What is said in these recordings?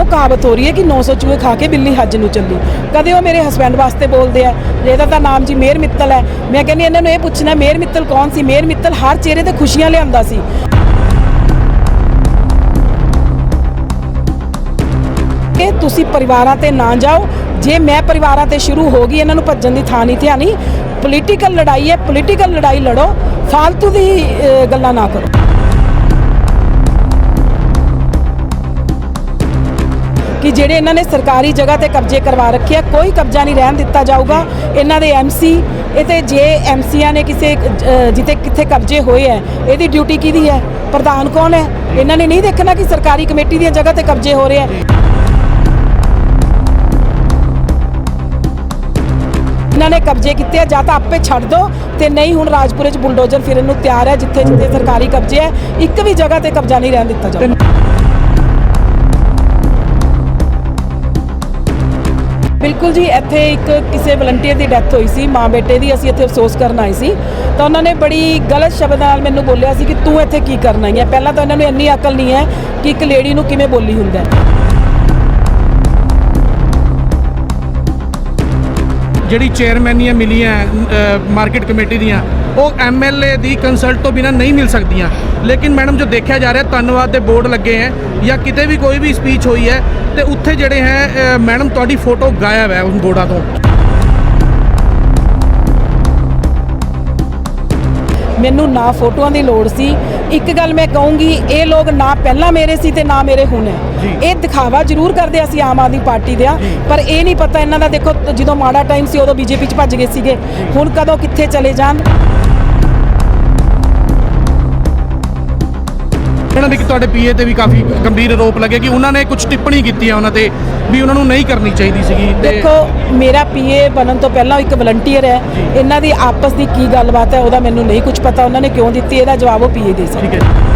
ਉਹ ਕਹਾਵਤ ਹੋ ਰਹੀ ਹੈ ਕਿ 900 ਚੂਹੇ ਖਾ ਕੇ ਬਿੱਲੀ ਹੱਜ ਨੂੰ ਚੱਲੀ। ਕਦੇ ਉਹ ਮੇਰੇ ਹਸਬੰਡ ਵਾਸਤੇ ਬੋਲਦੇ ਆ ਇਹਦਾ ਤਾਂ ਨਾਮ ਜੀ ਮੇਰ ਮਿੱਤਲ ਹੈ। ਮੈਂ ਕਹਿੰਦੀ ਇਹਨਾਂ ਨੂੰ ਇਹ ਪੁੱਛਣਾ, ਮੇਰ ਮਿੱਤਲ ਕੌਣ ਸੀ? ਮੇਰ ਮਿੱਤਲ ਹਰ ਚਿਹਰੇ ਤੇ ਖੁਸ਼ੀਆਂ ਲਿਆਂਦਾ ਸੀ। ਕਿ ਤੁਸੀਂ ਪਰਿਵਾਰਾਂ ਤੇ ਨਾ ਜਾਓ। ਜੇ ਮੈਂ ਪਰਿਵਾਰਾਂ ਤੇ ਸ਼ੁਰੂ ਹੋ ਗਈ, ਇਹਨਾਂ ਨੂੰ ਭੱਜਣ ਦੀ ਥਾਂ ਨਹੀਂ ਧਿਆਨੀ ਪੋਲੀਟੀਕਲ ਲੜਾਈ ਹੈ ਪੋਲੀਟੀਕਲ ਲੜਾਈ ਲੜੋ। ਫालतू ਦੀ ਗੱਲਾਂ ਨਾ ਕਰੋ। ਕਿ ਜਿਹੜੇ ਇਹਨਾਂ ਨੇ ਸਰਕਾਰੀ ਜਗ੍ਹਾ ਤੇ ਕਬਜ਼ੇ ਕਰਵਾ ਰੱਖੇ ਆ ਕੋਈ ਕਬਜ਼ਾ ਨਹੀਂ ਰਹਿਣ ਦਿੱਤਾ ਜਾਊਗਾ। ਇਹਨਾਂ ਦੇ ਐਮਸੀ ਇਹ ਤੇ ਜੇ ਐਮਸੀਆਂ ਨੇ ਕਿਸੇ ਅ, ਜਿੱਥੇ ਕਿੱਥੇ ਕਬਜ਼ੇ ਹੋਏ ਹੈ ਇਹਦੀ ਡਿਊਟੀ ਕਿਹਦੀ ਹੈ? ਪ੍ਰਧਾਨ ਕੌਣ ਹੈ? ਇਹਨਾਂ ਨੇ ਨਹੀਂ ਦੇਖਣਾ ਕਿ ਸਰਕਾਰੀ ਕਮੇਟੀ ਦੀਆਂ ਜਗ੍ਹਾ ਤੇ ਕਬਜ਼ੇ ਹੋ ਰਹੇ ਹੈ ਇਹਨਾਂ ਨੇ ਕਬਜ਼ੇ ਕੀਤੇ ਆ ਜਾਂ ਤਾਂ ਆਪੇ ਛੱਡ ਦਿਓ ਤੇ ਨਹੀਂ ਹੁਣ ਰਾਜਪੁਰੇ ਚ ਬੁਲਡੋਜ਼ਰ ਫਿਰਨ ਨੂੰ ਤਿਆਰ ਹੈ ਜਿੱਥੇ ਜਿੱਥੇ ਸਰਕਾਰੀ ਕਬਜ਼ੇ ਹੈ ਇੱਕ ਵੀ ਜਗ੍ਹਾ ਤੇ ਕਬਜ਼ਾ ਨਹੀਂ ਰਹਿਣ ਦਿੱਤਾ ਜਾਊਗਾ। ਬਿਲਕੁਲ ਜੀ, ਇੱਥੇ ਇੱਕ ਕਿਸੇ ਵਲੰਟੀਅਰ ਦੀ ਡੈਥ ਹੋਈ ਸੀ, ਮਾਂ ਬੇਟੇ ਦੀ, ਅਸੀਂ ਇੱਥੇ ਅਫਸੋਸ ਕਰਨ ਆਏ ਸੀ। ਤਾਂ ਉਹਨਾਂ ਨੇ ਬੜੀ ਗਲਤ ਸ਼ਬਦ ਨਾਲ ਮੈਨੂੰ ਬੋਲਿਆ ਸੀ ਕਿ ਤੂੰ ਇੱਥੇ ਕੀ ਕਰਨ ਆਈ ਹੈ? ਪਹਿਲਾਂ ਤਾਂ ਇਹਨਾਂ ਨੂੰ ਇੰਨੀ ਅਕਲ ਨਹੀਂ ਹੈ ਕਿ ਇੱਕ ਲੇਡੀ ਨੂੰ ਕਿਵੇਂ ਬੋਲੀ ਹੁੰਦਾ ਜਿਹੜੀ ਚੇਅਰਮੈਨੀਆਂ ਮਿਲੀਆਂ ਮਾਰਕੀਟ ਕਮੇਟੀ ਦੀਆਂ ਉਹ ਐਮਐਲਏ ਦੀ ਕੰਸਲਟ ਤੋਂ ਬਿਨਾ ਨਹੀਂ ਮਿਲ ਸਕਦੀਆਂ। ਲੇਕਿਨ ਮੈਡਮ ਜੋ ਦੇਖਿਆ ਜਾ ਰਿਹਾ ਧੰਨਵਾਦ ਦੇ ਬੋਰਡ ਲੱਗੇ ਹੈ ਜਾਂ ਕਿਤੇ ਵੀ ਕੋਈ ਵੀ ਸਪੀਚ ਹੋਈ ਹੈ ਤੇ ਉੱਥੇ ਜਿਹੜੇ ਹੈ ਮੈਡਮ ਤੁਹਾਡੀ ਫੋਟੋ ਗਾਇਬ ਹੈ ਉਸ ਬੋਰਡਾਂ ਤੋਂ। ਮੈਨੂੰ ਨਾ ਫੋਟੋਆਂ ਦੀ ਲੋੜ ਸੀ। ਇੱਕ ਗੱਲ ਮੈਂ ਕਹੂੰਗੀ ਇਹ ਲੋਕ ਨਾ ਪਹਿਲਾਂ ਮੇਰੇ ਸੀ ਤੇ ਨਾ ਮੇਰੇ ਹੁਣ। ਹੈ। ਇਹ ਦਿਖਾਵਾ ਜ਼ਰੂਰ ਕਰਦੇ ਅਸੀਂ ਆਮ ਆਦਮੀ ਪਾਰਟੀ ਦੇ ਆ। ਪਰ ਇਹ ਨਹੀਂ ਪਤਾ ਇਹਨਾਂ ਦਾ ਦੇਖੋ ਜਦੋਂ ਮਾੜਾ ਟਾਈਮ ਸੀ ਉਦੋਂ ਬੀਜੇਪੀ 'ਚ ਭੱਜ ਗਏ ਸੀਗੇ। ਹੁਣ ਕਦੋਂ ਕਿੱਥੇ ਚਲੇ ਜਾਣ? ਮੈਡਮ ਇੱਕ ਤੁਹਾਡੇ ਪੀਏ ਤੇ ਵੀ ਕਾਫੀ ਗੰਭੀਰ ਆਰੋਪ ਲੱਗੇ ਕਿ ਉਹਨਾਂ ਨੇ ਕੁਝ ਟਿੱਪਣੀ ਕੀਤੀ ਹੈ ਉਹਨਾਂ ਤੇ ਵੀ ਉਹਨਾਂ ਨੂੰ ਨਹੀਂ ਕਰਨੀ ਚਾਹੀਦੀ ਸੀਗੀ ਦੇਖੋ ਮੇਰਾ ਪੀਏ ਬਣਨ ਤੋਂ ਪਹਿਲਾਂ ਇੱਕ ਵਲੰਟੀਅਰ ਹੈ। ਇਹਨਾਂ ਦੀ ਆਪਸ ਦੀ ਕੀ ਗੱਲਬਾਤ ਹੈ ਉਹਦਾ ਮੈਨੂੰ ਨਹੀਂ ਕੁਝ ਪਤਾ। ਉਹਨਾਂ ਨੇ ਕਿਉਂ ਦਿੱਤੀ? ਇਹਦਾ ਜਵਾਬ ਉਹ ਪੀਏ ਦੇ ਸਕਦੇ ਠੀਕ ਹੈ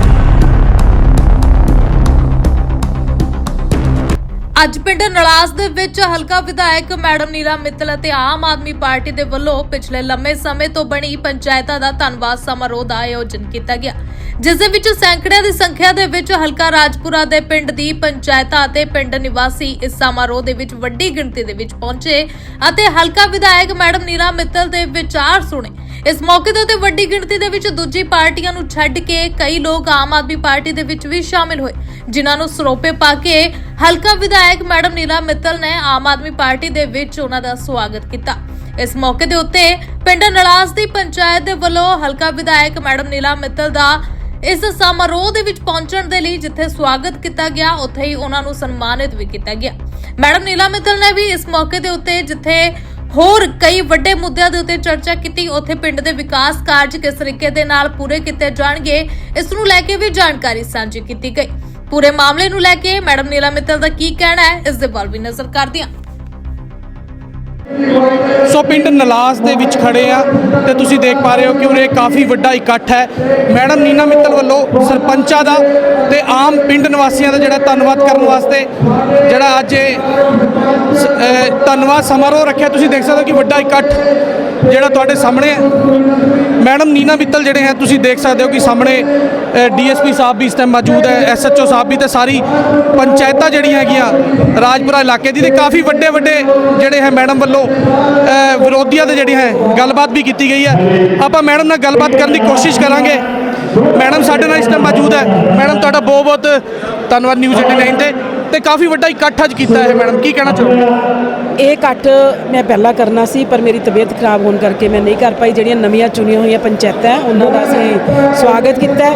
ਅੱਜ ਪਿੰਡ ਨਲਾਸ ਦੇ ਵਿੱਚ ਹਲਕਾ ਵਿਧਾਇਕ ਮੈਡਮ ਨੀਰਾ ਮਿੱਤਲ ਅਤੇ ਆਮ ਆਦਮੀ ਪਾਰਟੀ ਦੇ ਵੱਲੋਂ ਪਿਛਲੇ ਲੰਮੇ ਸਮੇਂ ਤੋਂ ਬਣੀ ਪੰਚਾਇਤਾਂ ਦਾ ਧੰਨਵਾਦ ਸਮਾਰੋਹ ਦਾ ਆਯੋਜਨ ਕੀਤਾ ਗਿਆ, ਜਿਸ ਦੇ ਵਿੱਚ ਸੈਂਕੜਿਆਂ ਦੀ ਸੰਖਿਆ ਦੇ ਵਿੱਚ ਹਲਕਾ ਰਾਜਪੁਰਾ ਦੇ ਪਿੰਡ ਦੀ ਪੰਚਾਇਤਾਂ ਅਤੇ ਪਿੰਡ ਨਿਵਾਸੀ ਇਸ ਸਮਾਰੋਹ ਦੇ ਵਿੱਚ ਵੱਡੀ ਗਿਣਤੀ ਦੇ ਵਿੱਚ ਪਹੁੰਚੇ ਅਤੇ ਹਲਕਾ ਵਿਧਾਇਕ ਮੈਡਮ ਨੀਰਾ ਮਿੱਤਲ ਦੇ ਵਿਚਾਰ ਸੁਣੇ। ਇਸ ਮੌਕੇ ਦੇ ਉੱਤੇ ਵੱਡੀ ਗਿਣਤੀ ਦੇ ਵਿੱਚ ਦੂਜੀ ਪਾਰਟੀਆਂ ਨੂੰ ਛੱਡ ਕੇ ਕਈ ਲੋਕ ਆਮ ਆਦਮੀ ਪਾਰਟੀ ਦੇ ਵਿੱਚ ਵੀ ਸ਼ਾਮਿਲ ਹੋਏ, ਜਿਨ੍ਹਾਂ ਨੂੰ ਸਰੋਪੇ ਪਾ ਕੇ ਹਲਕਾ ਵਿਧਾਇਕ ਮੈਡਮ ਨੀਲਾ ਮਿੱਤਲ ਨੇ ਆਮ ਆਦਮੀ ਪਾਰਟੀ ਦੇ ਵਿੱਚ ਉਹਨਾਂ ਦਾ ਸਵਾਗਤ ਕੀਤਾ। ਇਸ ਮੌਕੇ ਦੇ ਉੱਤੇ ਪਿੰਡ ਨਲਾਸ ਦੀ ਪੰਚਾਇਤ ਦੇ ਵੱਲੋਂ ਹਲਕਾ ਵਿਧਾਇਕ ਮੈਡਮ ਨੀਲਾ ਮਿੱਤਲ ਦਾ ਇਸ ਸਮਾਰੋਹ ਦੇ ਵਿੱਚ ਪਹੁੰਚਣ ਦੇ ਲਈ ਜਿੱਥੇ ਸਵਾਗਤ ਕੀਤਾ ਗਿਆ, ਉੱਥੇ ਹੀ ਉਹਨਾਂ ਨੂੰ ਸਨਮਾਨਿਤ ਵੀ ਕੀਤਾ ਗਿਆ। ਮੈਡਮ ਨੀਲਾ ਮਿੱਤਲ ਨੇ ਵੀ ਇਸ ਮੌਕੇ ਦੇ ਉੱਤੇ ਜਿੱਥੇ ਹੋਰ ਕਈ ਵੱਡੇ ਮੁੱਦਿਆਂ ਦੇ ਉੱਤੇ ਚਰਚਾ ਕੀਤੀ, ਉੱਥੇ ਪਿੰਡ ਦੇ ਵਿਕਾਸ ਕਾਰਜ ਕਿਸ ਤਰੀਕੇ ਦੇ ਨਾਲ ਪੂਰੇ ਕੀਤੇ ਜਾਣਗੇ, ਇਸ ਨੂੰ ਲੈ ਕੇ ਵੀ ਜਾਣਕਾਰੀ ਸਾਂਝੀ ਕੀਤੀ ਗਈ। ਪੂਰੇ ਮਾਮਲੇ ਨੂੰ ਲੈ ਕੇ ਮੈਡਮ ਨੀਲਾ ਮਿੱਤਲ ਦਾ ਕੀ ਕਹਿਣਾ ਹੈ? ਇਸ ਦੇ ਵੱਲ ਵੀ ਨਜ਼ਰ ਕਰਦੇ ਹਾਂ ਸੋ ਪਿੰਡ ਨਲਾਸ ਦੇ ਵਿੱਚ ਖੜੇ ਆ ਤੇ ਤੁਸੀਂ ਦੇਖ ਪਾ ਰਹੇ ਹੋ ਕਿ ਉਰੇ ਕਾਫੀ ਵੱਡਾ ਇਕੱਠ ਹੈ। ਮੈਡਮ ਨੀਨਾ ਮਿੱਤਲ ਵੱਲੋਂ ਸਰਪੰਚਾਂ ਦਾ ਤੇ ਆਮ ਪਿੰਡ ਨਿਵਾਸੀਆਂ ਦਾ ਜਿਹੜਾ ਧੰਨਵਾਦ ਕਰਨ ਵਾਸਤੇ ਜਿਹੜਾ ਅੱਜ ਇਹ ਸ- ਅਹ, ਧੰਨਵਾਦ ਸਮਾਰੋਹ ਰੱਖਿਆ। ਤੁਸੀਂ ਦੇਖ ਸਕਦੇ ਹੋ ਕਿ ਵੱਡਾ ਇਕੱਠ ਜਿਹੜਾ ਤੁਹਾਡੇ ਸਾਹਮਣੇ ਮੈਡਮ ਨੀਨਾ ਮਿੱਤਲ ਜਿਹੜੇ ਹੈ, ਤੁਸੀਂ ਦੇਖ ਸਕਦੇ ਹੋ ਕਿ ਸਾਹਮਣੇ ਡੀਐਸਪੀ ਸਾਹਿਬ ਵੀ ਇਸ ਟਾਈਮ ਮੌਜੂਦ ਹੈ ਐਸਐਚਓ ਸਾਹਿਬ ਵੀ ਤੇ ਸਾਰੀ ਪੰਚਾਇਤਾਂ ਜਿਹੜੀਆਂ ਹੈਗੀਆਂ ਰਾਜਪੁਰਾ ਇਲਾਕੇ ਦੀ ਤੇ ਕਾਫੀ ਵੱਡੇ ਵੱਡੇ ਜਿਹੜੇ ਹੈ ਮੈਡਮ ਵੱਲੋਂ ਵਿਰੋਧੀਆਂ ਦੇ ਜਿਹੜੇ ਹੈ ਗੱਲਬਾਤ ਵੀ ਕੀਤੀ ਗਈ ਹੈ। ਆਪਾਂ ਮੈਡਮ ਨਾਲ ਗੱਲਬਾਤ ਕਰਨ ਦੀ ਕੋਸ਼ਿਸ਼ ਕਰਾਂਗੇ। ਮੈਡਮ ਸਾਡੇ ਨਾਲ ਇਸ ਟਾਈਮ ਮੌਜੂਦ ਹੈ। ਮੈਡਮ ਤੁਹਾਡਾ ਬਹੁਤ ਬਹੁਤ ਧੰਨਵਾਦ ਨਿਊਜ਼ 89 ਤੇ। ਤੇ ਕਾਫੀ ਵੱਡਾ ਇਕੱਠ ਅੱਜ ਕੀਤਾ ਹੈ ਮੈਡਮ ਕੀ ਕਹਿਣਾ ਚਾਹੋਗੇ? ਇਹ ਕੱਟ ਮੈਂ ਪਹਿਲਾਂ ਕਰਨਾ ਸੀ ਪਰ ਮੇਰੀ ਤਬੀਅਤ ਖਰਾਬ ਹੋਣ ਕਰਕੇ ਮੈਂ ਨਹੀਂ ਕਰ ਪਾਈ। ਜਿਹੜੀਆਂ ਨਵੀਆਂ ਚੁਣੀਆਂ ਹੋਈਆਂ ਪੰਚਾਇਤਾਂ ਉਹਨਾਂ ਦਾ ਅਸੀਂ ਸਵਾਗਤ ਕੀਤਾ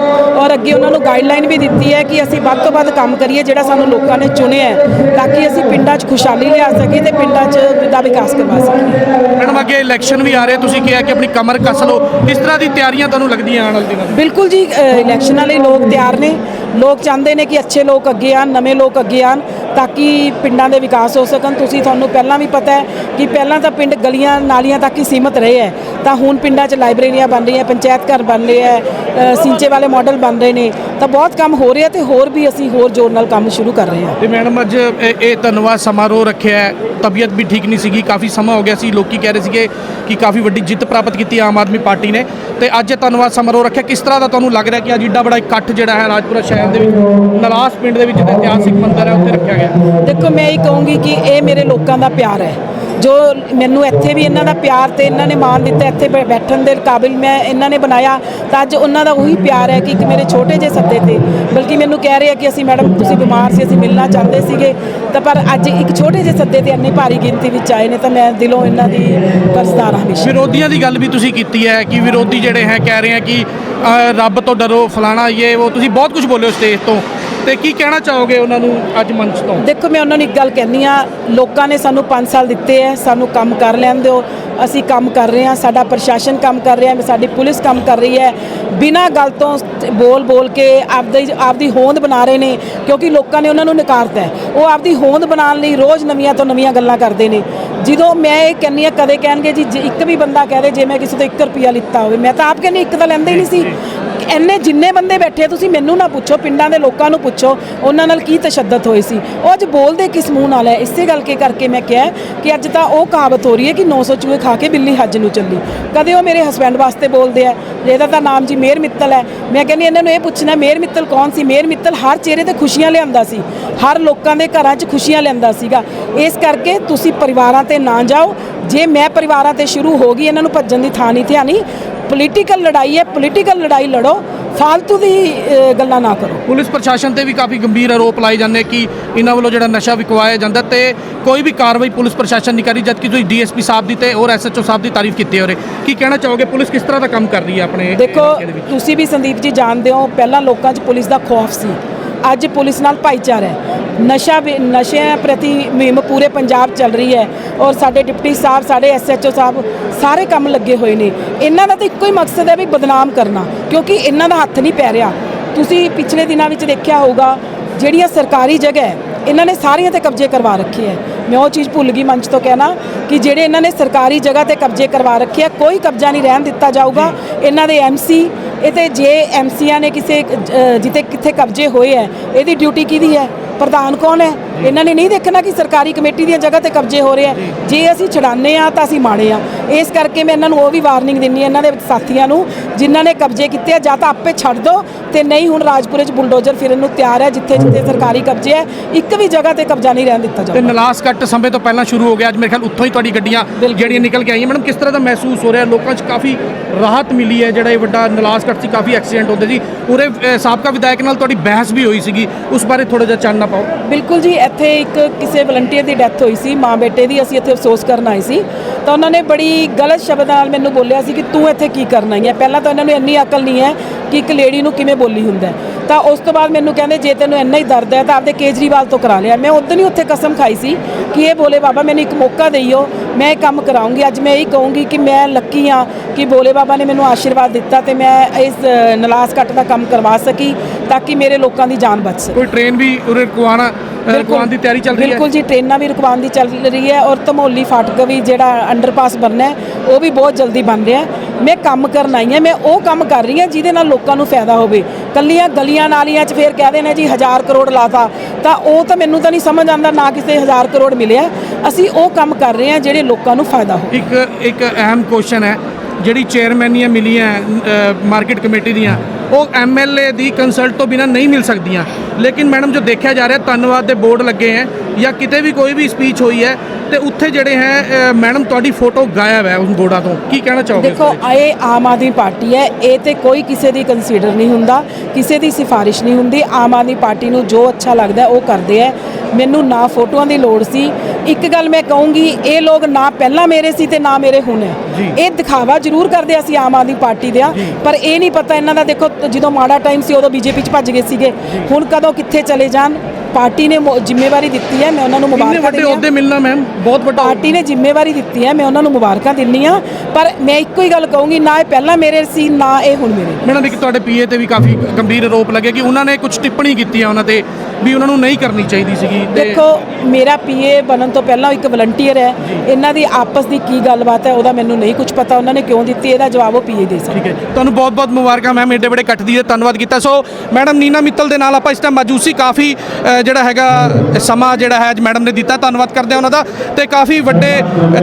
ਔਰ ਅੱਗੇ ਉਹਨਾਂ ਨੂੰ ਗਾਈਡਲਾਈਨ ਵੀ ਦਿੱਤੀ ਹੈ ਕਿ ਅਸੀਂ ਵੱਧ ਤੋਂ ਵੱਧ ਕੰਮ ਕਰੀਏ ਜਿਹੜਾ ਸਾਨੂੰ ਲੋਕਾਂ ਨੇ ਚੁਣਿਆ ਹੈ ਤਾਂ ਕਿ ਅਸੀਂ ਪਿੰਡਾਂ 'ਚ ਖੁਸ਼ਹਾਲੀ ਲਿਆ ਸਕੀਏ ਤੇ ਪਿੰਡਾਂ 'ਚ ਦਾ ਵਿਕਾਸ ਕਰਵਾ ਸਕੀਏ। ਮੈਡਮ ਅੱਗੇ ਇਲੈਕਸ਼ਨ ਵੀ ਆ ਰਹੇ ਤੁਸੀਂ ਕਿਹਾ ਕਿ ਆਪਣੀ ਕਮਰ ਕੱਸ ਲਓ। ਕਿਸ ਤਰ੍ਹਾਂ ਦੀ ਤਿਆਰੀਆਂ ਤੁਹਾਨੂੰ ਲੱਗਦੀਆਂ ਆਉਣ ਵਾਲੇ ਦਿਨਾਂ ਬਿਲਕੁਲ ਜੀ ਇਲੈਕਸ਼ਨਾਂ ਲਈ ਲੋਕ ਤਿਆਰ ਨੇ। ਲੋਕ ਚਾਹੁੰਦੇ ਨੇ ਕਿ ਅੱਛੇ ਲੋਕ ਅੱਗੇ ਆਣ ਨਵੇਂ ਲੋਕ ਅੱਗੇ ਆਣ ਤਾਂ ਕਿ ਪਿੰਡਾਂ ਦੇ ਵਿਕਾਸ ਹੋ ਸਕਣ। ਤੁਸੀਂ ਤੁਹਾਨੂੰ ਪਹਿਲਾਂ ਵੀ ਪਤਾ ਹੈ ਕਿ ਪਹਿਲਾਂ ਤਾਂ ਪਿੰਡ ਗਲੀਆਂ ਨਾਲੀਆਂ ਤੱਕ ਹੀ ਸੀਮਤ ਰਹੇ ਹੈ। ਤਾਂ ਹੁਣ ਪਿੰਡਾਂ 'ਚ ਲਾਇਬ੍ਰੇਰੀਆਂ ਬਣ ਰਹੀਆਂ, ਪੰਚਾਇਤ ਘਰ ਬਣ ਰਹੇ ਹੈ ਸਿੰਚੇ ਵਾਲੇ ਮਾਡਲ ਬਣ ਰਹੇ ਨੇ। ਤਾਂ ਬਹੁਤ ਕੰਮ ਹੋ ਰਿਹਾ ਤੇ ਹੋਰ ਵੀ ਅਸੀਂ ਹੋਰ ਜ਼ੋਰ ਨਾਲ ਕੰਮ ਸ਼ੁਰੂ ਕਰ ਰਹੇ ਹਾਂ। ਤੇ ਮੈਡਮ, ਅੱਜ ਇਹ ਧੰਨਵਾਦ ਸਮਾਰੋਹ ਰੱਖਿਆ ਹੈ। ਤਬੀਅਤ ਵੀ ਠੀਕ ਨਹੀਂ ਸੀਗੀ, ਕਾਫੀ ਸਮਾਂ ਹੋ ਗਿਆ ਸੀ। ਲੋਕੀ ਕਹਿ ਰਹੇ ਸੀਗੇ ਕਿ ਕਾਫੀ ਵੱਡੀ ਜਿੱਤ ਪ੍ਰਾਪਤ ਕੀਤੀ ਆਮ ਆਦਮੀ ਪਾਰਟੀ ਨੇ। ਤੇ ਅੱਜ ਧੰਨਵਾਦ ਸਮਾਰੋਹ ਰੱਖਿਆ। ਕਿਸ ਤਰ੍ਹਾਂ ਦਾ ਤੁਹਾਨੂੰ ਲੱਗ ਰਿਹਾ ਕਿ ਅੱਜ ਏਡਾ ਬੜਾ ਇਕੱਠ ਜਿਹੜਾ ਹੈ ਰਾਜਪੁਰਾ ਸ਼ਹਿਰ ਦੇ ਵਿੱਚ, ਨਲਾਸ ਪਿੰਡ ਦੇ ਵਿੱਚ ਜਿਹੜਾ ਇਤਿਹਾਸਿਕ ਮੰਦਰ ਹੈ, ਉੱਥੇ ਰੱਖਿਆ ਗਿਆ ਦੇਖੋ, ਮੈਂ ਇਹ ਕਹੂੰਗੀ ਕਿ ਇਹ ਮੇਰੇ ਲੋਕਾਂ ਦਾ ਪਿਆਰ ਹੈ। ਜੋ ਮੈਨੂੰ ਇੱਥੇ ਵੀ ਇਹਨਾਂ ਦਾ ਪਿਆਰ ਤੇ ਇਹਨਾਂ ਨੇ ਮਾਣ ਦਿੱਤਾ, ਇੱਥੇ ਬੈ- ਬੈਠਣ ਦੇ ਕਾਬਿਲ ਮੈਂ ਇਹਨਾਂ ਨੇ ਬਣਾਇਆ, ਤਾਂ ਅੱਜ ਉਹਨਾਂ ਦਾ ਉਹੀ ਪਿਆਰ ਹੈ ਕਿ ਇੱਕ ਮੇਰੇ ਛੋਟੇ ਜਿਹੇ ਸੱਦੇ ਤੇ। ਬਲਕਿ ਮੈਨੂੰ ਕਹਿ ਰਹੇ ਆ ਕਿ ਅਸੀਂ ਮੈਡਮ, ਤੁਸੀਂ ਬਿਮਾਰ ਸੀ, ਅਸੀਂ ਮਿਲਣਾ ਚਾਹੁੰਦੇ ਸੀਗੇ। ਤਾਂ ਪਰ ਅੱਜ ਇੱਕ ਛੋਟੇ ਜਿਹੇ ਸੱਦੇ ਤੇ ਇੰਨੀ ਭਾਰੀ ਗਿਣਤੀ ਵਿੱਚ ਆਏ ਨੇ, ਤਾਂ ਮੈਂ ਦਿਲੋਂ ਇਹਨਾਂ ਦੀ ਕਰਜ਼ਦਾਰ ਹਾਂ ਹਮੇਸ਼ਾ। ਵਿਰੋਧੀਆਂ ਦੀ ਗੱਲ ਵੀ ਤੁਸੀਂ ਕੀਤੀ ਹੈ ਕਿ ਵਿਰੋਧੀ ਜਿਹੜੇ ਹੈ, ਕਹਿ ਰਹੇ ਹੈ ਕਿ ਰੱਬ ਤੋਂ ਡਰੋ, ਫਲਾਣਾ ਇਹ ਉਹ ਤੁਸੀਂ ਬਹੁਤ ਕੁਝ ਬੋਲੇ ਹੋ ਸਟੇਜ ਤੋਂ। ਤੇ ਕੀ ਕਹਿਣਾ ਚਾਹੋਗੇ ਉਹਨਾਂ ਨੂੰ ਅੱਜ ਮੰਚ ਤੋਂ? ਦੇਖੋ, ਮੈਂ ਉਹਨਾਂ ਨੂੰ ਇੱਕ ਗੱਲ ਕਹਿੰਦੀ ਆ ਲੋਕਾਂ ਨੇ ਸਾਨੂੰ 5 ਸਾਲ ਦਿੱਤੇ ਐ ਸਾਨੂੰ ਕੰਮ ਕਰ ਲੈਣ ਦਿਓ। ਅਸੀਂ ਕੰਮ ਕਰ ਰਹੇ ਹਾਂ, ਸਾਡਾ ਪ੍ਰਸ਼ਾਸਨ ਕੰਮ ਕਰ ਰਿਹਾ ਹੈ, ਸਾਡੀ ਪੁਲਿਸ ਕੰਮ ਕਰ ਰਹੀ ਹੈ। ਬਿਨਾਂ ਗੱਲ ਤੋਂ ਬੋਲ ਬੋਲ ਕੇ ਆਪਦੀ ਆਪਦੀ ਹੋਂਦ ਬਣਾ ਰਹੇ ਨੇ, ਕਿਉਂਕਿ ਲੋਕਾਂ ਨੇ ਉਹਨਾਂ ਨੂੰ ਨਕਾਰਤਾ ਉਹ ਆਪਦੀ ਹੋਂਦ ਬਣਾਉਣ ਲਈ ਰੋਜ਼ ਨਵੀਆਂ ਤੋਂ ਨਵੀਆਂ ਗੱਲਾਂ ਕਰਦੇ ਨੇ। ਜਦੋਂ ਮੈਂ ਇਹ ਕਹਿੰਨੀ ਆ ਕਦੇ ਕਹਿਣਗੇ ਜੀ ਜੇ ਇੱਕ ਵੀ ਬੰਦਾ ਕਹਿ ਦੇ ਜੇ ਮੈਂ ਕਿਸੇ ਤੋਂ 1 ਰੁਪਿਆ ਲਿੱਤਾ ਹੋਵੇ ਮੈਂ ਤਾਂ ਆਪ ਕਹਿੰਨੀ ਇੱਕ ਤਾਂ ਲੈਂਦੇ ਹੀ ਨਹੀਂ ਸੀ। ਇੰਨੇ ਜਿੰਨੇ ਬੰਦੇ ਬੈਠੇ ਤੁਸੀਂ ਮੈਨੂੰ ਨਾ ਪੁੱਛੋ, ਪਿੰਡਾਂ ਦੇ ਲੋਕਾਂ ਨੂੰ ਪੁੱਛੋ, ਉਹਨਾਂ ਨਾਲ ਕੀ ਤਸ਼ੱਦਦ ਹੋਈ ਸੀ। ਉਹ ਅੱਜ ਬੋਲਦੇ ਕਿਸ ਮੂੰਹ ਨਾਲ ਹੈ? ਇਸੇ ਗੱਲ ਕੇ ਕਰਕੇ ਮੈਂ ਕਿਹਾ ਕਿ ਅੱਜ ਤਾਂ ਉਹ ਕਹਾਵਤ ਹੋ ਰਹੀ ਹੈ ਕਿ 900 ਚੂਹੇ ਖਾ ਕੇ ਬਿੱਲੀ ਹੱਜ ਨੂੰ ਚੱਲੀ। ਕਦੇ ਉਹ ਮੇਰੇ ਹਸਬੈਂਡ ਵਾਸਤੇ ਬੋਲਦੇ ਆ? ਜਿਹਦਾ ਤਾਂ ਨਾਮ ਜੀ ਮੇਰ ਮਿੱਤਲ ਹੈ। ਮੈਂ ਕਹਿੰਦੀ, ਇਹਨਾਂ ਨੂੰ ਇਹ ਪੁੱਛਣਾ, ਮੇਰ ਮਿੱਤਲ ਕੌਣ ਸੀ? ਮੇਰ ਮਿੱਤਲ ਹਰ ਚਿਹਰੇ ਤੇ ਖੁਸ਼ੀਆਂ ਲਿਆਂਦਾ ਸੀ। ਹਰ ਲੋਕਾਂ ਦੇ ਘਰਾਂ 'ਚ ਖੁਸ਼ੀਆਂ ਲਿਆਂਦਾ ਸੀਗਾ। ਇਸ ਕਰਕੇ ਤੁਸੀਂ ਪਰਿਵਾਰਾਂ ਤੇ ਨਾ ਜਾਓ ਜੇ ਮੈਂ ਪਰਿਵਾਰਾਂ ਤੇ ਸ਼ੁਰੂ ਹੋ ਗਈ ਇਹਨਾਂ ਨੂੰ ਭੱਜਣ ਦੀ ਥਾਂ ਨਹੀਂ ਥਿਆਣੀ ਪੋਲੀਟੀਕਲ ਲੜਾਈ ਹੈ ਪੋਲੀਟੀਕਲ ਲੜਾਈ ਲੜੋ ਫालतू ਦੀ ਗੱਲਾਂ ਨਾ ਕਰੋ। ਪੁਲਿਸ ਪ੍ਰਸ਼ਾਸਨ ਤੇ ਵੀ ਕਾਫੀ ਗੰਭੀਰ ਆਰੋਪ ਲਾਏ ਜਾਂਦੇ ਕਿ ਇਹਨਾਂ ਵੱਲੋਂ ਜਿਹੜਾ ਨਸ਼ਾ ਵਿਕਵਾਇਆ ਜਾਂਦਾ ਤੇ ਕੋਈ ਵੀ ਕਾਰਵਾਈ ਪੁਲਿਸ ਪ੍ਰਸ਼ਾਸਨ ਨਹੀਂ ਕਰ ਜਦਕਿ ਤੁਸੀਂ ਡੀਐਸਪੀ ਸਾਹਿਬ ਦੀ ਤੇ ਹੋਰ ਐਸਐਚਓ ਸਾਹਿਬ ਦੀ ਤਾਰੀਫ ਕੀਤੀ ਔਰੇ ਕੀ ਕਹਿਣਾ ਚਾਹੋਗੇ? ਪੁਲਿਸ ਕਿਸ ਤਰ੍ਹਾਂ ਦਾ ਕੰਮ ਕਰ ਰਹੀ ਹੈ ਆਪਣੇ ਦੇਖੋ ਤੁਸੀਂ ਵੀ ਸੰਦੀਪ ਜੀ ਜਾਣਦੇ ਹੋ ਪਹਿਲਾਂ ਲੋਕਾਂ 'ਚ ਪੁਲਿਸ ਦਾ ਖੌਫ ਸੀ। ਅੱਜ ਪੁਲਿਸ ਨਾਲ ਭਾਈਚਾਰਾ ਹੈ। ਨਸ਼ਾ ਵੀ- ਨਸ਼ਿਆਂ ਪ੍ਰਤੀ ਮੁਹਿੰਮ ਪੂਰੇ ਪੰਜਾਬ ਚੱਲ ਰਹੀ ਹੈ ਔਰ ਸਾਡੇ ਡਿਪਟੀ ਸਾਹਿਬ, ਸਾਡੇ ਐਸਐਚਓ ਸਾਹਿਬ ਸਾਰੇ ਕੰਮ ਲੱਗੇ ਹੋਏ ਨੇ। ਇਹਨਾਂ ਦਾ ਤਾਂ ਇੱਕੋ ਹੀ ਮਕਸਦ ਹੈ ਵੀ ਬਦਨਾਮ ਕਰਨਾ, ਕਿਉਂਕਿ ਇਹਨਾਂ ਦਾ ਹੱਥ ਨਹੀਂ ਪੈ ਰਿਹਾ। ਤੁਸੀਂ ਪਿਛਲੇ ਦਿਨਾਂ ਵਿੱਚ ਦੇਖਿਆ ਹੋਊਗਾ, ਜਿਹੜੀਆਂ ਸਰਕਾਰੀ ਜਗ੍ਹਾ ਹੈ ਇਹਨਾਂ ਨੇ ਸਾਰੀਆਂ ਤੇ ਕਬਜ਼ੇ ਕਰਵਾ ਰੱਖੇ ਹੈ। ਮੈਂ ਉਹ ਚੀਜ਼ ਭੁੱਲ ਗਈ ਮੰਚ ਤੋਂ ਕਹਿਣਾ ਕਿ ਜਿਹੜੇ ਇਹਨਾਂ ਨੇ ਸਰਕਾਰੀ ਜਗ੍ਹਾ ਤੇ ਕਬਜ਼ੇ ਕਰਵਾ ਰੱਖੇ ਆ ਕੋਈ ਕਬਜ਼ਾ ਨਹੀਂ ਰਹਿਣ ਦਿੱਤਾ ਜਾਊਗਾ। ਇਹਨਾਂ ਦੇ ਐਮਸੀ ਇਹ ਤੇ ਜੇ ਐਮਸੀਆਂ ਨੇ ਕਿਸੇ ਅ, ਜਿੱਥੇ ਕਿੱਥੇ ਕਬਜ਼ੇ ਹੋਏ ਹੈ ਇਹਦੀ ਡਿਊਟੀ ਕਿਹਦੀ ਹੈ? ਪ੍ਰਧਾਨ ਕੌਣ ਹੈ? ਇਹਨਾਂ ਨੇ ਨਹੀਂ ਦੇਖਣਾ ਕਿ ਸਰਕਾਰੀ ਕਮੇਟੀ ਦੀਆਂ ਜਗ੍ਹਾ ਤੇ ਕਬਜ਼ੇ ਹੋ ਰਹੇ ਆ। ਜੇ ਅਸੀਂ ਛਡਾਨੇ ਆ ਤਾਂ ਅਸੀਂ ਮਾੜੇ ਆ ਇਸ ਕਰਕੇ ਮੈਂ ਇਹਨਾਂ ਨੂੰ ਉਹ ਵੀ ਵਾਰਨਿੰਗ ਦਿੰਨੀ ਆ ਇਹਨਾਂ ਦੇ ਸਾਥੀਆਂ ਨੂੰ ਜਿਨ੍ਹਾਂ ਨੇ ਕਬਜ਼ੇ ਕੀਤੇ ਆ ਜਾਂ ਤਾਂ ਆਪੇ ਛੱਡ ਦਿਓ ਤੇ ਨਹੀਂ ਹੁਣ ਰਾਜਪੁਰੇ 'ਚ ਬੁਲਡੋਜ਼ਰ ਫਿਰਨ ਨੂੰ ਤਿਆਰ ਹੈ ਜਿੱਥੇ ਜਿੱਥੇ ਸਰਕਾਰੀ ਕਬਜ਼ੇ ਹੈ ਇੱਕ ਵੀ ਜਗ੍ਹਾ ਤੇ ਕਬਜ਼ਾ ਨਹੀਂ ਰਹਿਣ ਦਿੱਤਾ ਤੇ ਜਾਊਗਾ ਨਲਾਸ ਕੱਟ ਸਮੇਂ ਤੋਂ ਪਹਿਲਾਂ ਸ਼ੁਰੂ ਹੋ ਗਿਆ ਅੱਜ ਮੇਰੇ ਖਿਆਲ ਉੱਥੋਂ ਹੀ ਤੁਹਾਡੀ ਗੱਡੀਆਂ ਜਿਹੜੀਆਂ ਨਿਕਲ ਕੇ ਆਈਆਂ। ਮੈਡਮ ਕਿਸ ਤਰ੍ਹਾਂ ਦਾ ਮਹਿਸੂਸ ਹੋ ਰਿਹਾ? ਲੋਕਾਂ 'ਚ ਕਾਫੀ ਰਾਹਤ ਮਿਲੀ ਹੈ ਜਿਹੜਾ ਇਹ ਵੱਡਾ ਨਲਾਸ ਕੱਟ ਸੀ ਕਾਫੀ ਐਕਸੀਡੈਂਟ ਹੁੰਦੇ ਸੀ। ਉਰੇ ਅ, ਸਾਬਕਾ ਵਿਧਾਇਕ ਨਾਲ ਤੁਹਾਡੀ ਬਹਿਸ ਵੀ ਹੋਈ ਸੀਗੀ। ਉਸ ਬਾਰੇ ਥੋੜਾ ਜਿਹਾ ਚਾਨਣਾ ਪਾਓ। ਬਿਲਕੁਲ ਜੀ ਇੱਥੇ ਇੱਕ ਕਿਸੇ ਵਲੰਟੀਅਰ ਦੀ ਡੈਥ ਹੋਈ ਸੀ, ਮਾਂ ਬੇਟੇ ਦੀ ਅਸੀਂ ਇੱਥੇ ਅਫਸੋਸ ਕਰਨ ਆਏ ਸੀ। ਤਾਂ ਉਹਨਾਂ ਨੇ ਬੜੀ ਗਲਤ ਸ਼ਬਦ ਨਾਲ ਮੈਨੂੰ ਬੋਲਿਆ ਸੀ ਕਿ ਤੂੰ ਇੱਥੇ ਕੀ ਕਰਨ ਹੈ? ਪਹਿਲਾਂ ਤਾਂ ਇਹਨਾਂ ਨੂੰ ਇੰਨੀ ਅਕਲ ਨਹੀਂ ਹੈ ਕਿ ਇੱਕ ਲੇਡੀ ਨੂੰ ਕਿਵੇਂ ਬੋਲੀ ਹੁੰਦਾ। ਤਾਂ ਉਸ ਤੋਂ ਬਾਅਦ ਮੈਨੂੰ ਕਹਿੰਦੇ ਜੇ ਤੈਨੂੰ ਇੰਨਾ ਹੀ ਦਰਦ ਹੈ ਤਾਂ ਆਪਦੇ ਕੇਜਰੀਵਾਲ ਤੋਂ ਕਰਾ ਲਿਆ। ਮੈਂ ਉਦੋਂ ਹੀ ਉੱਥੇ ਕਸਮ ਖਾਈ ਸੀ ਕਿ ਇਹ ਬੋਲੇ ਬਾਬਾ ਮੈਨੂੰ ਇੱਕ ਮੌਕਾ ਦੇਈਓ ਮੈਂ ਇਹ ਕੰਮ ਕਰਾਉਂਗੀ। ਅੱਜ ਮੈਂ ਇਹੀ ਕਹੂੰਗੀ ਕਿ ਮੈਂ ਲੱਕੀ ਹਾਂ ਕਿ ਬੋਲੇ ਬਾਬਾ ਨੇ ਮੈਨੂੰ ਆਸ਼ੀਰਵਾਦ ਦਿੱਤਾ ਤੇ ਮੈਂ ਇਸ ਨਲਾਸ ਕੱਟ ਦਾ ਕੰਮ ਕਰਵਾ ਸਕੀ ਤਾਂ ਕਿ ਮੇਰੇ ਲੋਕਾਂ ਦੀ ਜਾਨ ਬਚ ਸਕੇ। ਕੋਈ ਟ੍ਰੇਨ ਵੀ ਉਰੇ ਰੁਕਵਾਉਣਾ ਰੁਕਵਾਉਣ ਦੀ ਤਿਆਰੀ ਚੱਲ ਰਹੀ ਹੈ? ਬਿਲਕੁਲ ਜੀ ਟ੍ਰੇਨਾਂ ਵੀ ਰੁਕਵਾਉਣ ਦੀ ਚੱਲ ਰਹੀ ਹੈ ਔਰ ਧਮੋਲੀ ਫਾਟਕ ਵੀ ਜਿਹੜਾ ਅੰਡਰਪਾਸ ਬਣਨਾ ਉਹ ਵੀ ਬਹੁਤ ਜਲਦੀ ਬਣ ਰਿਹਾ ਮੈਂ ਕੰਮ ਕਰਨ ਆਈ ਹਾਂ, ਮੈਂ ਉਹ ਕੰਮ ਕਰ ਰਹੀ ਹਾਂ ਜਿਹਦੇ ਨਾਲ ਲੋਕਾਂ ਨੂੰ ਫਾਇਦਾ ਹੋਵੇ। ਕੱਲੀਆਂ ਗਲੀਆਂ ਨਾਲੀਆਂ 'ਚ ਫੇਰ ਕਹਿ ਦੇਣਾ ਜੀ ਹਜ਼ਾਰ ਕਰੋੜ ਲਾਤਾ, ਤਾਂ ਉਹ ਤਾਂ ਮੈਨੂੰ ਤਾਂ ਨਹੀਂ ਸਮਝ ਆਉਂਦਾ ਨਾ ਕਿਸੇ ਹਜ਼ਾਰ ਕਰੋੜ ਮਿਲਿਆ। ਅਸੀਂ ਉਹ ਕੰਮ ਕਰ ਰਹੇ ਹਾਂ ਜਿਹੜੇ ਲੋਕਾਂ ਨੂੰ ਫਾਇਦਾ ਹੋਵੇ। ਇੱਕ ਇੱਕ ਅਹਿਮ ਕੁਐਸਚਨ ਹੈ, ਜਿਹੜੀ ਚੇਅਰਮੈਨੀਆਂ ਮਿਲੀਆਂ ਮਾਰਕੀਟ ਕਮੇਟੀ ਦੀਆਂ ਉਹ ਐਮਐਲਏ ਦੀ ਕੰਸਲਟ ਤੋਂ ਬਿਨਾ ਨਹੀਂ ਮਿਲ ਸਕਦੀਆਂ। ਲੇਕਿਨ ਮੈਡਮ ਜੋ ਦੇਖਿਆ ਜਾ ਰਿਹਾ ਧੰਨਵਾਦ ਦੇ ਬੋਰਡ ਲੱਗੇ ਹੈ ਜਾਂ ਕਿਤੇ ਵੀ ਕੋਈ ਵੀ ਸਪੀਚ ਹੋਈ ਹੈ ਤੇ ਉੱਥੇ ਜਿਹੜੇ ਹੈ ਮੈਡਮ ਤੁਹਾਡੀ ਫੋਟੋ ਗਾਇਬ ਹੈ ਉਸ ਬੋਰਡਾਂ ਤੋਂ। ਕੀ ਕਹਿਣਾ ਚਾਹੋਗੇ ਦੇਖੋ? ਇਹ ਆਮ ਆਦਮੀ ਪਾਰਟੀ ਹੈ ਇਹ ਤੇ ਕੋਈ ਕਿਸੇ ਦੀ ਕੰਸੀਡਰ ਨਹੀਂ ਹੁੰਦਾ ਕਿਸੇ ਦੀ ਸਿਫਾਰਿਸ਼ ਨਹੀਂ ਹੁੰਦੀ। ਆਮ ਆਦਮੀ ਪਾਰਟੀ ਨੂੰ ਜੋ ਅੱਛਾ ਲੱਗਦਾ ਉਹ ਕਰਦੇ ਹੈ। ਮੈਨੂੰ ਨਾ ਫੋਟੋਆਂ ਦੀ ਲੋੜ ਸੀ। ਇੱਕ ਗੱਲ ਮੈਂ ਕਹੂੰਗੀ ਇਹ ਲੋਕ ਨਾ ਪਹਿਲਾਂ ਮੇਰੇ ਸੀ ਤੇ ਨਾ ਮੇਰੇ ਹੁਣ ਹੈ। ਇਹ ਦਿਖਾਵਾ ਜ਼ਰੂਰ ਕਰਦੇ ਅਸੀਂ ਆਮ ਆਦਮੀ ਪਾਰਟੀ ਦੇ ਆ ਪਰ ਇਹ ਨਹੀਂ ਪਤਾ ਇਹਨਾਂ ਦਾ ਦੇਖੋ ਜਦੋਂ ਮਾੜਾ ਟਾਈਮ ਸੀ, ਉਦੋਂ ਬੀਜੇਪੀ ਚ ਭੱਜ ਗਏ ਸੀਗੇ। ਹੁਣ ਕਦੋਂ ਕਿੱਥੇ ਚਲੇ ਜਾਣ? ਪਾਰਟੀ ਨੇ ਮੋ- ਜ਼ਿੰਮੇਵਾਰੀ ਦਿੱਤੀ ਹੈ ਮੈਂ ਉਹਨਾਂ ਨੂੰ ਮੁਬਾਰਕਾਂ ਵੱਡੇ ਦਿੰਦੀ ਹਾਂ। ਅਹੁਦੇ ਮਿਲਣਾ ਮੈਮ ਬਹੁਤ ਵੱਡਾ ਪਾਰਟੀ ਨੇ ਜ਼ਿੰਮੇਵਾਰੀ ਦਿੱਤੀ ਹੈ ਮੈਂ ਉਹਨਾਂ ਨੂੰ ਮੁਬਾਰਕਾਂ ਦਿੰਨੀ ਆ ਪਰ ਮੈਂ ਇੱਕੋ ਹੀ ਗੱਲ ਕਹੂੰਗੀ ਨਾ ਇਹ ਪਹਿਲਾਂ ਮੇਰੇ ਸੀ ਨਾ ਇਹ ਹੁਣ ਮੇਰੇ। ਮੈਡਮ ਇੱਕ ਤੁਹਾਡੇ ਪੀਏ ਤੇ ਵੀ ਕਾਫੀ ਗੰਭੀਰ ਆਰੋਪ ਲੱਗੇ ਕਿ ਉਹਨਾਂ ਨੇ ਕੁਝ ਟਿੱਪਣੀ ਕੀਤੀ ਹੈ ਉਹਨਾਂ ਤੇ ਵੀ ਉਹਨਾਂ ਨੂੰ ਨਹੀਂ ਕਰਨੀ ਚਾਹੀਦੀ ਸੀਗੀ ਤੇ ਦੇਖੋ ਮੇਰਾ ਪੀਏ ਬਣਨ ਤੋਂ ਪਹਿਲਾਂ ਇੱਕ ਵਲੰਟੀਅਰ ਹੈ। ਇਹਨਾਂ ਦੀ ਆਪਸ ਦੀ ਕੀ ਗੱਲਬਾਤ ਹੈ ਉਹਦਾ ਮੈਨੂੰ ਨਹੀਂ ਕੁਝ ਪਤਾ। ਉਹਨਾਂ ਨੇ ਕਿਉਂ ਦਿੱਤੀ ਇਹਦਾ ਜਵਾਬ ਉਹ ਪੀਏ ਦੇ ਸਕਦੇ ਠੀਕ ਹੈ ਤੁਹਾਨੂੰ ਬਹੁਤ ਬਹੁਤ ਮੁਬਾਰਕਾਂ ਮੈਮ ਏਡੇ ਬੜੇ ਇਕੱਠ ਦੀ ਧੰਨਵਾਦ ਕੀਤਾ। ਸੋ ਮੈਡਮ ਨੀਨਾ ਮਿੱਤਲ ਦੇ ਨਾਲ ਆਪਾਂ ਇਸ ਟਾਈਮ ਮੌਜੂਦ ਸੀ। ਕਾਫੀ ਅ, ਜਿਹੜਾ ਹੈਗਾ ਸਮਾਂ ਜਿਹੜਾ ਹੈ ਅੱਜ ਮੈਡਮ ਨੇ ਦਿੱਤਾ, ਧੰਨਵਾਦ ਕਰਦੇ ਹਾਂ ਉਹਨਾਂ ਦਾ। ਤੇ ਕਾਫੀ ਵੱਡੇ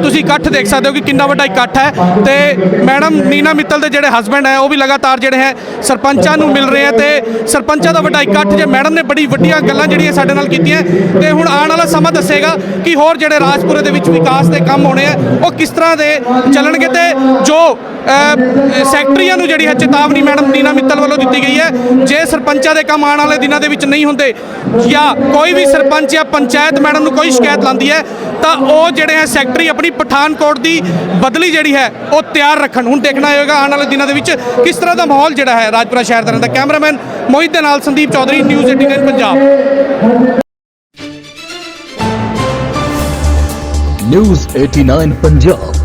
ਤੁਸੀਂ ਇਕੱਠ ਦੇਖ ਸਕਦੇ ਹੋ ਕਿ ਕਿੰਨਾ ਵੱਡਾ ਇਕੱਠ ਹੈ। ਤੇ ਮੈਡਮ ਨੀਨਾ ਮਿੱਤਲ ਦੇ ਜਿਹੜੇ ਹਸਬੰਡ ਹੈ, ਉਹ ਵੀ ਲਗਾਤਾਰ ਜਿਹੜੇ ਹੈ, ਸਰਪੰਚਾਂ ਨੂੰ ਮਿਲ ਰਹੇ ਆ ਤੇ ਸਰਪੰਚਾਂ ਦਾ ਵੱਡਾ ਇਕੱਠ ਜੇ ਮੈਡਮ ਨੇ ਬੜੀ ਵੱਡੀਆਂ ਗੱਲਾਂ ਜਿਹੜੀਆਂ ਸਾਡੇ ਨਾਲ ਕੀਤੀਆਂ ਤੇ ਹੁਣ ਆਉਣ ਵਾਲਾ ਸਮਾਂ ਦੱਸੇਗਾ ਕਿ ਹੋਰ ਜਿਹੜੇ ਰਾਜਪੁਰੇ ਦੇ ਵਿੱਚ ਵਿਕਾਸ ਦੇ ਕੰਮ ਹੋਣੇ ਆ ਉਹ ਕਿਸ ਤਰ੍ਹਾਂ ਦੇ ਚੱਲਣਗੇ ਤੇ ਜੋ ਸੈਕਟਰੀਆਂ ਨੂੰ ਜਿਹੜੀ ਹੈ ਚੇਤਾਵਨੀ ਮੈਡਮ ਨੀਨਾ ਮਿੱਤਲ ਵੱਲੋਂ ਦਿੱਤੀ ਗਈ ਹੈ। ਜੇ ਸਰਪੰਚਾਂ ਦੇ ਕੰਮ ਆਉਣ ਵਾਲੇ ਦਿਨਾਂ ਦੇ ਵਿੱਚ ਨਹੀਂ ਹੁੰਦੇ ਜਾਂ ਕੋਈ ਵੀ ਸਰਪੰਚ ਜਾਂ ਪੰਚਾਇਤ ਮੈਡਮ ਨੂੰ ਕੋਈ ਸ਼ਿਕਾਇਤ ਲਾਂਦੀ ਹੈ, ਤਾਂ ਉਹ ਜਿਹੜੇ ਹੈ ਸੈਕਟਰੀ ਆਪਣੀ ਪਠਾਨਕੋਟ ਦੀ ਬਦਲੀ ਜਿਹੜੀ ਹੈ, ਉਹ ਤਿਆਰ ਰੱਖਣ। ਹੁਣ ਦੇਖਣਾ ਹੋਏਗਾ ਆਉਣ ਵਾਲੇ ਦਿਨਾਂ ਦੇ ਵਿੱਚ ਕਿਸ ਤਰ੍ਹਾਂ ਦਾ ਮਾਹੌਲ ਜਿਹੜਾ ਹੈ ਰਾਜਪੁਰਾ ਸ਼ਹਿਰ ਦਾ ਰਹਿੰਦਾ ਕੈਮਰਾਮੈਨ ਮੋਹਿਤ ਦੇ ਨਾਲ ਸੰਦੀਪ ਚੌਧਰੀ, ਨਿਊਜ਼ 18 ਪੰਜਾਬ। ਨਿਊਜ਼ 89 ਪੰਜਾਬ।